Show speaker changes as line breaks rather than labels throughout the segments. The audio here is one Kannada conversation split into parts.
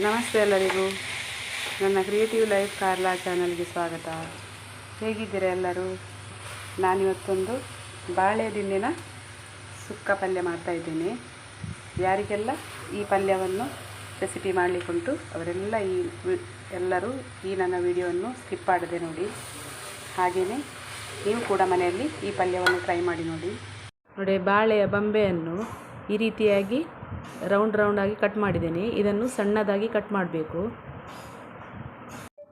ನಮಸ್ತೆ ಎಲ್ಲರಿಗೂ. ನನ್ನ ಕ್ರಿಯೇಟಿವ್ ಲೈಫ್ ಕಾರ್ಲಾ ಚಾನಲ್ಗೆ ಸ್ವಾಗತ. ಹೇಗಿದ್ದೀರಾ ಎಲ್ಲರೂ? ನಾನಿವತ್ತೊಂದು ಬಾಳೆ ದಿಂಡಿನ ಸುಕ್ಕ ಪಲ್ಯ ಮಾಡ್ತಾ ಇದ್ದೀನಿ. ಯಾರಿಗೆಲ್ಲ ಈ ಪಲ್ಯವನ್ನು ರೆಸಿಪಿ ಮಾಡಲಿಕ್ಕುಂಟು ಅವರೆಲ್ಲ ಈ ಎಲ್ಲರೂ ಈ ನನ್ನ ವಿಡಿಯೋವನ್ನು ಸ್ಕಿಪ್ ಮಾಡದೆ ನೋಡಿ. ಹಾಗೆಯೇ ನೀವು ಕೂಡ ಮನೆಯಲ್ಲಿ ಈ ಪಲ್ಯವನ್ನು ಟ್ರೈ ಮಾಡಿ ನೋಡಿ. ನೋಡಿ, ಬಾಳೆಯ ಬೊಂಬೆಯನ್ನು ಈ ರೀತಿಯಾಗಿ ರೌಂಡ್ ರೌಂಡಾಗಿ ಕಟ್ ಮಾಡಿದ್ದೀನಿ. ಇದನ್ನು ಸಣ್ಣದಾಗಿ ಕಟ್ ಮಾಡಬೇಕು.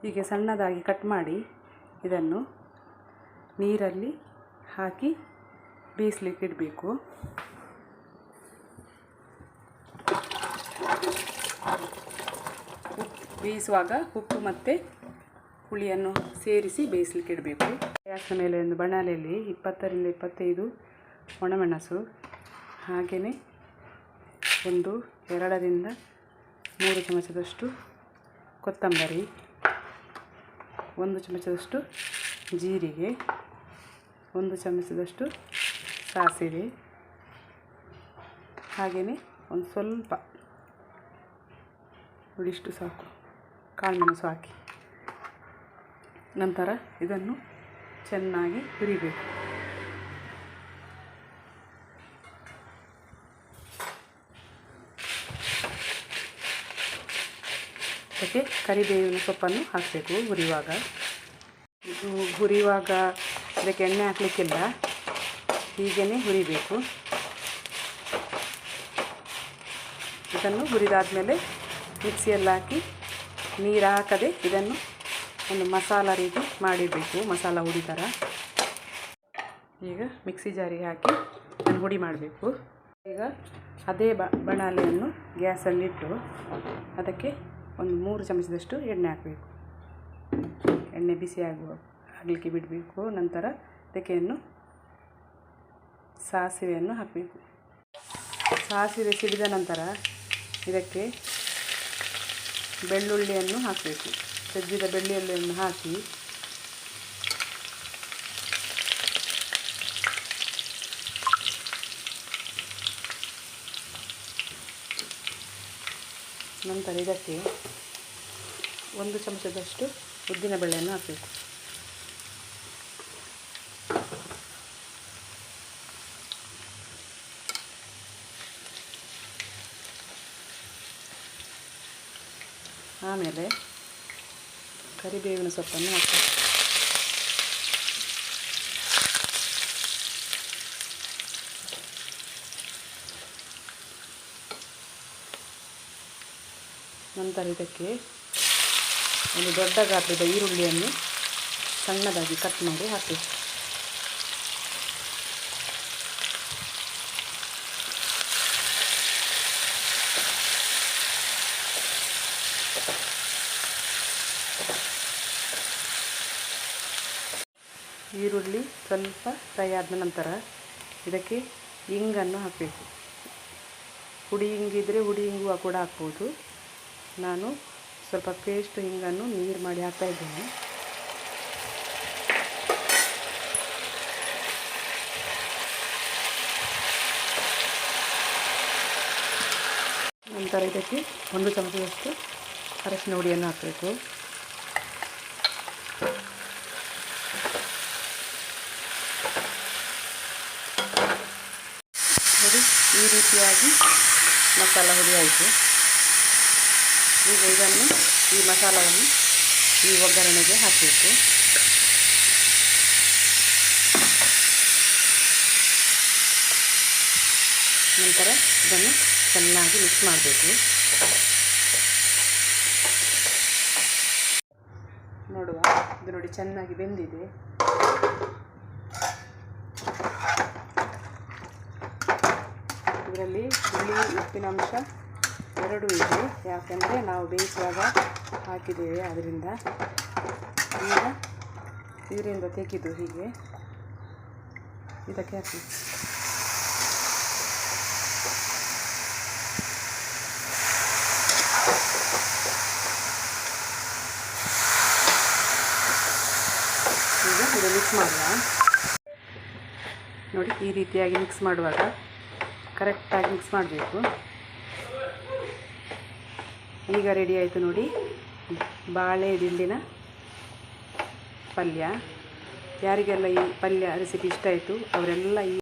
ಹೀಗೆ ಸಣ್ಣದಾಗಿ ಕಟ್ ಮಾಡಿ ಇದನ್ನು ನೀರಲ್ಲಿ ಹಾಕಿ ಬೇಯಿಸ್ಲಿಕ್ಕೆ ಇಡಬೇಕು. ಬೇಯಿಸುವಾಗ ಉಪ್ಪು ಮತ್ತು ಹುಳಿಯನ್ನು ಸೇರಿಸಿ ಬೇಯಿಸ್ಲಿಕ್ಕೆ ಇಡಬೇಕು. ಗ್ಯಾಸ್ನ ಮೇಲೆ ಒಂದು ಬಣಲೆಯಲ್ಲಿ ಇಪ್ಪತ್ತರಿಂದ ಇಪ್ಪತ್ತೈದು ಒಣಮೆಣಸು ಹಾಗೆಯೇ ಒಂದು, ಎರಡರಿಂದ ಮೂರು ಚಮಚದಷ್ಟು ಕೊತ್ತಂಬರಿ, ಒಂದು ಚಮಚದಷ್ಟು ಜೀರಿಗೆ, ಒಂದು ಚಮಚದಷ್ಟು ಸಾಸಿವೆ, ಹಾಗೆಯೇ ಒಂದು ಸ್ವಲ್ಪ ಇಷ್ಟು ಸಾಕು, ಕಾಳುಮೆಣಸು ಹಾಕಿ. ನಂತರ ಇದನ್ನು ಚೆನ್ನಾಗಿ ಹುರಿಬೇಕು. ಅದಕ್ಕೆ ಕರಿಬೇವಿನ ಸೊಪ್ಪನ್ನು ಹಾಕಬೇಕು ಹುರಿಯುವಾಗ. ಇದು ಹುರಿಯುವಾಗ ಅದಕ್ಕೆ ಎಣ್ಣೆ ಹಾಕಲಿಕ್ಕಿಲ್ಲ. ಹೀಗೇ ಹುರಿಬೇಕು. ಇದನ್ನು ಹುರಿದಾದ್ಮೇಲೆ ಮಿಕ್ಸಿಯಲ್ಲಿ ಹಾಕಿ ನೀರು ಹಾಕದೆ ಇದನ್ನು ಒಂದು ಮಸಾಲ ರೀತಿ ಮಾಡಿರಬೇಕು ಮಸಾಲ ಹುಡಿ ಥರ. ಈಗ ಮಿಕ್ಸಿ ಜಾರಿಗೆ ಹಾಕಿ ಅದನ್ನು ಹುಡಿ ಮಾಡಬೇಕು. ಈಗ ಅದೇ ಬ ಬಣಾಲೆಯನ್ನು ಗ್ಯಾಸಲ್ಲಿಟ್ಟು ಅದಕ್ಕೆ ಒಂದು ಮೂರು ಚಮಚದಷ್ಟು ಎಣ್ಣೆ ಹಾಕಬೇಕು. ಎಣ್ಣೆ ಬಿಸಿ ಆಗುವ ಆಗಲಿಕ್ಕೆ ಬಿಡಬೇಕು. ನಂತರ ಅದಕ್ಕೆಯನ್ನು ಸಾಸಿವೆಯನ್ನು ಹಾಕಬೇಕು. ಸಾಸಿವೆ ಸಿಡಿದ ನಂತರ ಇದಕ್ಕೆ ಬೆಳ್ಳುಳ್ಳಿಯನ್ನು ಹಾಕಬೇಕು. ಸಜ್ಜಿದ ಬೆಳ್ಳುಳ್ಳಿಯನ್ನು ಹಾಕಿ ನಂತರ ಇದಕ್ಕೆ ಒಂದು ಚಮಚದಷ್ಟು ಉದ್ದಿನ ಬೆಳೆಯನ್ನು ಹಾಕಬೇಕು. ಆಮೇಲೆ ಕರಿಬೇವಿನ ಸೊಪ್ಪನ್ನು ಹಾಕಬೇಕು. ನಂತರ ಇದಕ್ಕೆ ಒಂದು ದೊಡ್ಡ ಗಾತ್ರದ ಈರುಳ್ಳಿಯನ್ನು ಸಣ್ಣದಾಗಿ ಕಟ್ ಮಾಡಿ ಹಾಕಿ. ಈರುಳ್ಳಿ ಸ್ವಲ್ಪ ಫ್ರೈ ಆದ ನಂತರ ಇದಕ್ಕೆ ಇಂಗನ್ನು ಹಾಕಬೇಕು. ಹುಡಿ ಇಂಗಿದ್ರೆ ಹುಡಿ ಇಂಗುವ ಕೂಡ ಹಾಕ್ಬೋದು. ನಾನು ಸ್ವಲ್ಪ ಪೇಸ್ಟ್ ಹಿಂಗನ್ನು ನೀರು ಮಾಡಿ ಹಾಕ್ತಾ ಇದ್ದೇನೆ. ನಂತರ ಇದಕ್ಕೆ ಒಂದು ಚಮಚದಷ್ಟು ಅರಶಿನ ಹುಡಿಯನ್ನು ಹಾಕಬೇಕು. ನೋಡಿ, ಈ ರೀತಿಯಾಗಿ ಮಸಾಲ ಹುಡಿ ಆಯಿತು. ಈಗ ಇದನ್ನು ಈ ಮಸಾಲವನ್ನು ಈ ಒಗ್ಗರಣೆಗೆ ಹಾಕಬೇಕು. ನಂತರ ಇದನ್ನು ಚೆನ್ನಾಗಿ ಮಿಕ್ಸ್ ಮಾಡಬೇಕು. ನೋಡುವ, ಇದು ನೋಡಿ ಚೆನ್ನಾಗಿ ಬೆಂದಿದೆ. ಇದರಲ್ಲಿ ಹುಳಿ, ಉಪ್ಪಿನ ಅಂಶ ಎರಡೂ ಇದೆ. ಯಾಕೆಂದರೆ ನಾವು ಬೇಯಿಸುವಾಗ ಹಾಕಿದ್ದೇವೆ ಅದರಿಂದ. ಈಗ ಇದರಿಂದ ತೆಗೆದು ಹೀಗೆ ಇದಕ್ಕೆ ಹಾಕಿ. ಇದು ಮಿಕ್ಸ್ ಮಾಡುವ. ನೋಡಿ ಈ ರೀತಿಯಾಗಿ ಮಿಕ್ಸ್ ಮಾಡುವಾಗ ಕರೆಕ್ಟಾಗಿ ಮಿಕ್ಸ್ ಮಾಡಬೇಕು. ಈಗ ರೆಡಿ ಆಯಿತು ನೋಡಿ. ಬಾಳೆ ದಿಂಡಿನ ಪಲ್ಯ. ಯಾರಿಗೆಲ್ಲ ಈ ಪಲ್ಯ ರೆಸಿಪಿ ಇಷ್ಟ ಆಯಿತು, ಅವರೆಲ್ಲ ಈ